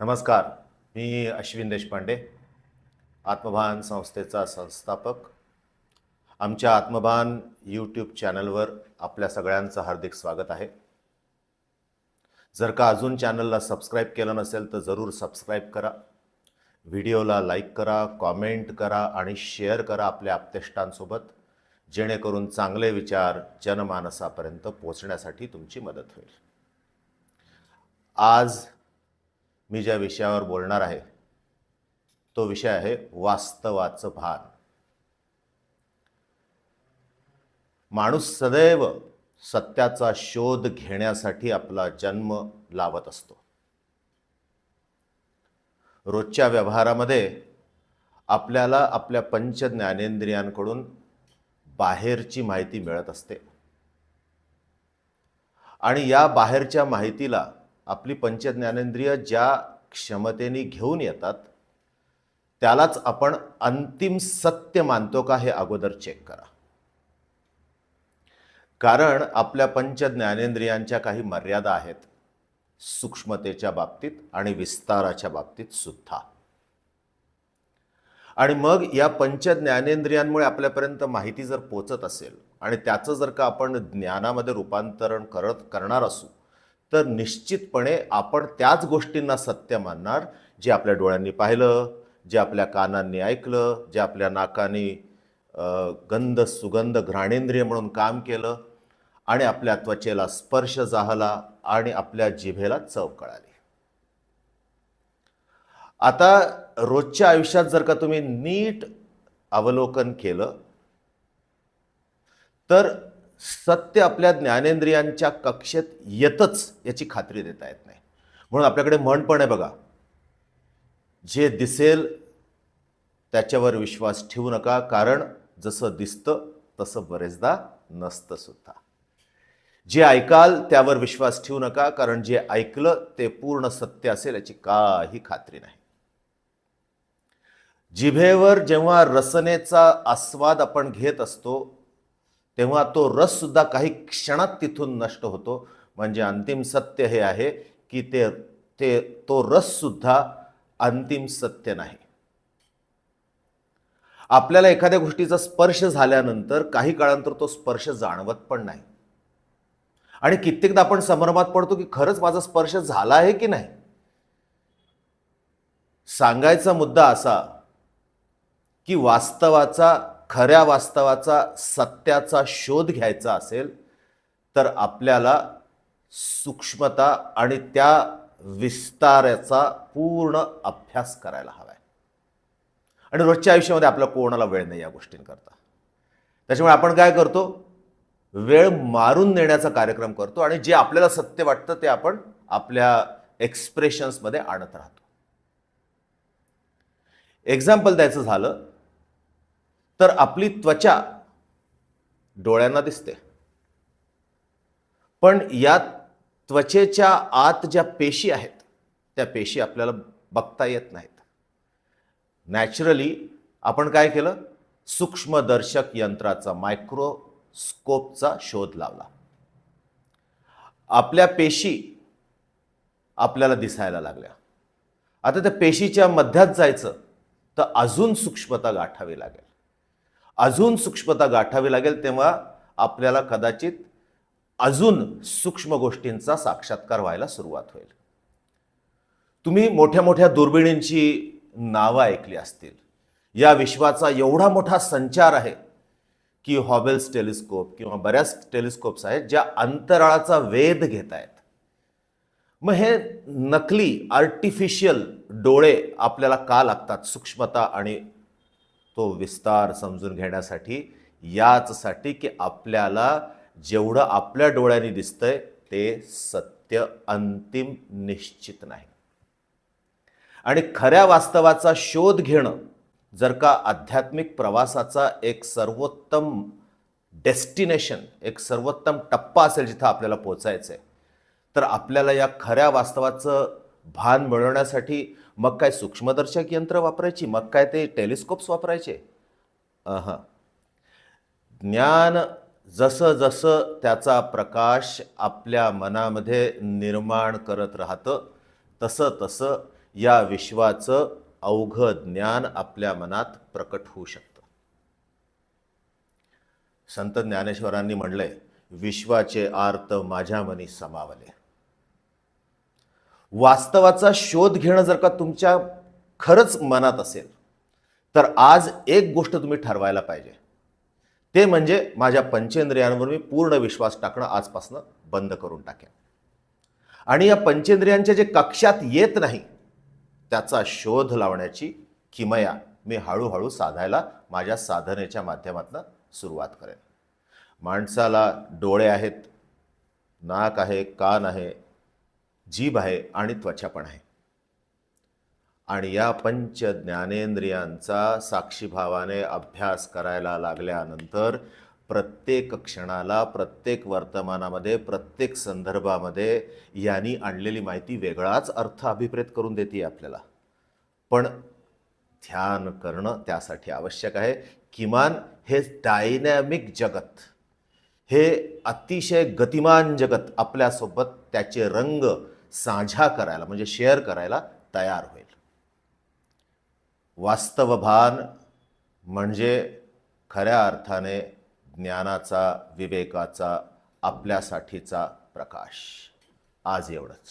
नमस्कार मी अश्विन देशपांडे आत्मभान संस्थेचा संस्थापक. आमच्या आत्मभान यूट्यूब चॅनलवर आपल्या सगळ्यांचं हार्दिक स्वागत आहे. जर का अजून चॅनलला सबस्क्राईब केलं नसेल तर जरूर सबस्क्राईब करा. व्हिडिओला लाईक करा कॉमेंट करा आणि शेअर करा आपल्या आप्तेष्टांसोबत जेणेकरून चांगले विचार जनमानसापर्यंत पोचण्यासाठी तुमची मदत होईल. आज मी ज्या विषयावर बोलणार आहे तो विषय आहे वास्तवाचं भान. माणूस सदैव सत्याचा शोध घेण्यासाठी आपला जन्म लावत असतो. रोजच्या व्यवहारामध्ये आपल्याला आपल्या पंच ज्ञानेंद्रियांकडून बाहेरची माहिती मिळत असते. आणि या बाहेरच्या माहितीला आपली पंचज्ञानेंद्रिय ज्या क्षमतेने घेऊन येतात त्यालाच आपण अंतिम सत्य मानतो का हे अगोदर चेक करा. कारण आपल्या पंच ज्ञानेंद्रियांच्या काही मर्यादा आहेत सूक्ष्मतेच्या बाबतीत आणि विस्ताराच्या बाबतीत सुद्धा. आणि मग या पंच ज्ञानेंद्रियांमुळे आपल्यापर्यंत माहिती जर पोचत असेल आणि त्याचं जर का आपण ज्ञानामध्ये रूपांतरण करत करणार असू तर निश्चितपणे आपण त्याच गोष्टींना सत्य मानणार जे आपल्या डोळ्यांनी पाहिलं जे आपल्या कानांनी ऐकलं जे आपल्या नाकाने गंध सुगंध घ्राणेंद्रिय म्हणून काम केलं आणि आपल्या त्वचेला स्पर्श जाहला आणि आपल्या जिभेला चव कळाली. आता रोजच्या आयुष्यात जर का तुम्ही नीट अवलोकन केलं तर सत्य आपल्या ज्ञानेंद्रियांच्या कक्षेत येतच याची खात्री देता येत नाही. म्हणून आपल्याकडे म्हण पण आहे बघा. जे दिसेल त्याच्यावर विश्वास ठेवू नका कारण जसं दिसतं तसं बरेचदा नसतं सुद्धा. जे ऐकाल त्यावर विश्वास ठेवू नका कारण जे ऐकलं ते पूर्ण सत्य असेल याची काही खात्री नाही. जिभेवर जेव्हा रसनेचा आस्वाद आपण घेत असतो तेव्हा तो रस सुद्धा काही क्षणात तिथून नष्ट होतो. म्हणजे अंतिम सत्य हे आहे की ते ते तो रस सुद्धा अंतिम सत्य नाही. आपल्याला एखाद्या गोष्टीचा स्पर्श झाल्यानंतर काही काळानंतर तो स्पर्श जाणवत पण नाही. आणि कित्येकदा आपण संभ्रमात पडतो की खरंच माझा स्पर्श झाला आहे की नाही? सांगायचा मुद्दा असा की वास्तवाचा खऱ्या वास्तवाचा सत्याचा शोध घ्यायचा असेल तर आपल्याला सूक्ष्मता आणि त्या विस्ताराचा पूर्ण अभ्यास करायला हवा आहे. आणि रोजच्या आयुष्यामध्ये आपला कोणाला वेळ नाही या गोष्टींकरता. त्याच्यामुळे आपण काय करतो? वेळ मारून नेण्याचा कार्यक्रम करतो आणि जे आपल्याला सत्य वाटतं ते आपण आपल्या एक्सप्रेशन्समध्ये आणत राहतो. एक्झाम्पल द्यायचं झालं तर आपली त्वचा डोळ्यांना दिसते. पण या त्वचेच्या आत ज्या पेशी आहेत त्या पेशी आपल्याला बघता येत नाहीत. नॅचरली आपण काय केलं? सूक्ष्मदर्शक यंत्राचा मायक्रोस्कोपचा शोध लावला. आपल्या पेशी आपल्याला दिसायला लागल्या. आता त्या पेशीच्या मध्यात जायचं तर अजून सूक्ष्मता गाठावी लागेल. अजून सूक्ष्मता गाठावी लागेल तेव्हा आपल्याला कदाचित अजून सूक्ष्म गोष्टींचा साक्षात्कार व्हायला सुरुवात होईल. तुम्ही मोठ्या मोठ्या दुर्बिणींची नावं ऐकली असतील. या विश्वाचा एवढा मोठा संचार आहे की हॉबेल्स टेलिस्कोप किंवा बऱ्याच टेलिस्कोप्स आहेत ज्या अंतराळाचा वेध घेत आहेत. मग हे नकली आर्टिफिशियल डोळे आपल्याला का लागतात? सूक्ष्मता आणि तो विस्तार समजून घेण्यासाठी याचसाठी की आपल्याला जेवढं आपल्या डोळ्यांनी दिसतंय ते सत्य अंतिम निश्चित नाही. आणि खऱ्या वास्तवाचा शोध घेणं जर का आध्यात्मिक प्रवासाचा एक सर्वोत्तम डेस्टिनेशन एक सर्वोत्तम टप्पा असेल जिथं आपल्याला पोचायचं आहे तर आपल्याला या खऱ्या वास्तवाचं भान मिळवण्यासाठी मग काय सूक्ष्मदर्शक यंत्र वापरायची? मग काय ते टेलिस्कोप्स वापरायचे? हां ज्ञान जसं जसं त्याचा प्रकाश आपल्या मनामध्ये निर्माण करत राहतं तसं तसं या विश्वाचं अवघं ज्ञान आपल्या मनात प्रकट होऊ शकतं. संत ज्ञानेश्वरांनी म्हणलंय विश्वाचे आर्त माझ्या मनी समावले. वास्तवाचा शोध घेणं जर का तुमच्या खरंच मनात असेल तर आज एक गोष्ट तुम्ही ठरवायला पाहिजे. ते म्हणजे माझ्या पंचेंद्रियांवर मी पूर्ण विश्वास टाकणं आजपासून बंद करून टाकेन. आणि या पंचेंद्रियांच्या जे कक्षात येत नाही त्याचा शोध लावण्याची किमया मी हळूहळू साधायला माझ्या साधनेच्या माध्यमातून सुरुवात करेन. माणसाला डोळे आहेत नाक आहे कान आहे जीभ आहे आणि त्वचा पण आहे. आणि या पंच ज्ञानेंद्रियांचा साक्षीभावाने अभ्यास करायला लागल्यानंतर प्रत्येक क्षणाला प्रत्येक वर्तमानामध्ये प्रत्येक संदर्भामध्ये यांनी आणलेली माहिती वेगळाच अर्थ अभिप्रेत करून देते आपल्याला. पण ध्यान करणं त्यासाठी आवश्यक आहे. किमान हे डायनॅमिक जगत हे अतिशय गतिमान जगत आपल्यासोबत त्याचे रंग साझा करायला म्हणजे शेअर करायला तयार होईल. वास्तवभान म्हणजे खऱ्या अर्थाने ज्ञानाचा विवेकाचा आपल्यासाठीचा प्रकाश. आज एवढंच.